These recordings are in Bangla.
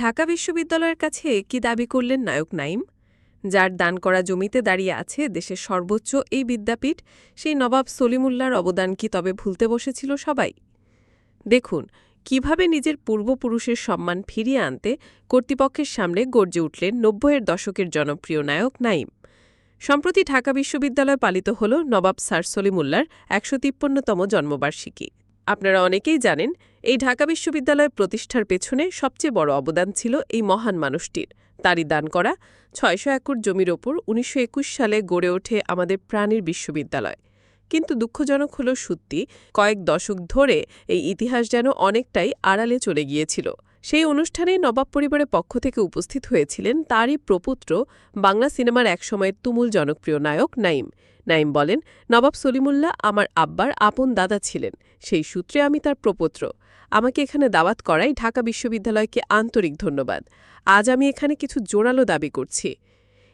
ঢাকা বিশ্ববিদ্যালয়ের কাছে কি দাবি করলেন নায়ক নাইম যার দান করা জমিতে দাঁড়িয়ে আছে দেশের সর্বোচ্চ এই বিদ্যাপীঠ, সেই নবাব সলিমুল্লার অবদান কি তবে ভুলতে বসেছিল সবাই? দেখুন, কীভাবে নিজের পূর্বপুরুষের সম্মান ফিরিয়ে আনতে কর্তৃপক্ষের সামনে গর্জে উঠলেন নব্বইয়ের দশকের জনপ্রিয় নায়ক নাইম সম্প্রতি ঢাকা বিশ্ববিদ্যালয় পালিত হল নবাব স্যার সলিমুল্লার একশো তিপ্পন্নতম জন্মবার্ষিকী। আপনারা অনেকেই জানেন, এই ঢাকা বিশ্ববিদ্যালয় প্রতিষ্ঠার পেছনে সবচেয়ে বড় অবদান ছিল এই মহান মানুষটির। তারই দান করা ছয়শো একর জমির ওপর উনিশশো একুশ সালে গড়ে ওঠে আমাদের প্রাণীর বিশ্ববিদ্যালয়। কিন্তু দুঃখজনক হল সত্যি, কয়েক দশক ধরে এই ইতিহাস যেন অনেকটাই আড়ালে চলে গিয়েছিল। সেই অনুষ্ঠানে নবাব পরিবারের পক্ষ থেকে উপস্থিত হয়েছিলেন তারই প্রপুত্র বাংলা সিনেমার একসময়ের তুমুল জনপ্রিয় নায়ক নাইম। নাইম বলেন, নবাব সলিমুল্লাহ আমার আব্বার আপন দাদা ছিলেন। সেই সূত্রে আমি তার প্রপুত্র। আমাকে এখানে দাওয়াত করাই ঢাকা বিশ্ববিদ্যালয়কে আন্তরিক ধন্যবাদ। আজ আমি এখানে কিছু জোরালো দাবি করছি।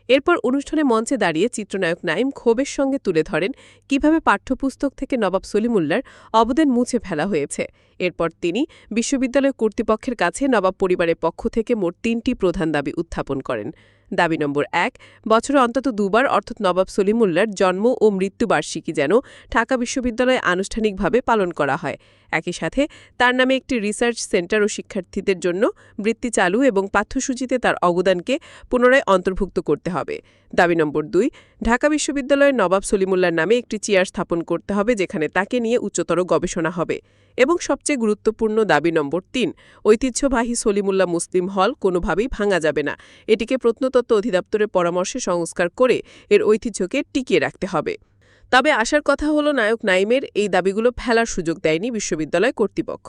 এরপর অনুষ্ঠানে মঞ্চে দাঁড়িয়ে চিত্রনায়ক নাইম ক্ষোভের সঙ্গে তুলে ধরেন কীভাবে পাঠ্যপুস্তক থেকে নবাব সলিমুল্লার অবদান মুছে ফেলা হয়েছে। এরপর তিনি বিশ্ববিদ্যালয় কর্তৃপক্ষের কাছে নবাব পরিবারের পক্ষ থেকে মোট তিনটি প্রধান দাবি উত্থাপন করেন। দাবি নম্বর এক, বছরে অন্তত দুবার অর্থাৎ নবাব সলিমুল্লার জন্ম ও মৃত্যুবার্ষিকী যেন ঢাকা বিশ্ববিদ্যালয়ে আনুষ্ঠানিকভাবে পালন করা হয়। একই সাথে তার নামে একটি রিসার্চ সেন্টার ও শিক্ষার্থীদের জন্য বৃত্তি চালু এবং পাঠ্যসূচিতে তার অবদানকে পুনরায় অন্তর্ভুক্ত করতে হবে। দাবি নম্বর দুই, ঢাকা বিশ্ববিদ্যালয়ের নবাব সলিমুল্লার নামে একটি চেয়ার স্থাপন করতে হবে যেখানে তাকে নিয়ে উচ্চতর গবেষণা হবে। এবং সবচেয়ে গুরুত্বপূর্ণ দাবি নম্বর তিন, ঐতিহ্যবাহী সলিমুল্লাহ মুসলিম হল কোনোভাবেই ভাঙা যাবে না। এটিকে প্রত্নতত্ত্ব অধিদপ্তরের পরামর্শে সংস্কার করে এর ঐতিহ্যকে টিকিয়ে রাখতে হবে। তবে আসার কথা হলো, নায়ক নাইমের এই দাবিগুলো ফেলার সুযোগ দেয়নি বিশ্ববিদ্যালয় কর্তৃপক্ষ।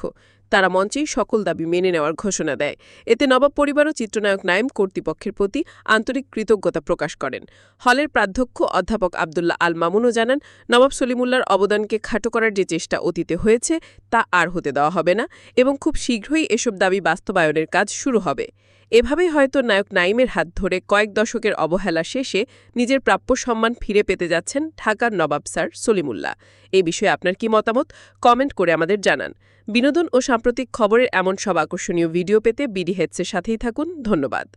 তারা মঞ্চেই সকল দাবি মেনে নেওয়ার ঘোষণা দেয়। এতে নবাব পরিবার ও চিত্রনায়ক নাইম কর্তৃপক্ষের প্রতি আন্তরিক কৃতজ্ঞতা প্রকাশ করেন। হলের প্রাধ্যক্ষ অধ্যাপক আবদুল্লাহ আল মামুনও জানান, নবাব সলিমুল্লার অবদানকে খাটো করার যে চেষ্টা অতীতে হয়েছে, তা আর হতে দেওয়া হবে না এবং খুব শীঘ্রই এসব দাবি বাস্তবায়নের কাজ শুরু হবে। এভাবেই হয়তো নায়ক নাইমের হাত ধরে কয়েক দশকের অবহেলা শেষে নিজের প্রাপ্য সম্মান ফিরে পেতে যাচ্ছেন ঢাকার নবাব স্যার সলিমুল্লাহ। এ বিষয়ে আপনার কি মতামত? কমেন্ট করে আমাদের জানান। বিনোদন ও সাম্প্রতিক খবরের এমন সব আকর্ষণীয় ভিডিও পেতে বিডি হেডসের সাথেই থাকুন। ধন্যবাদ।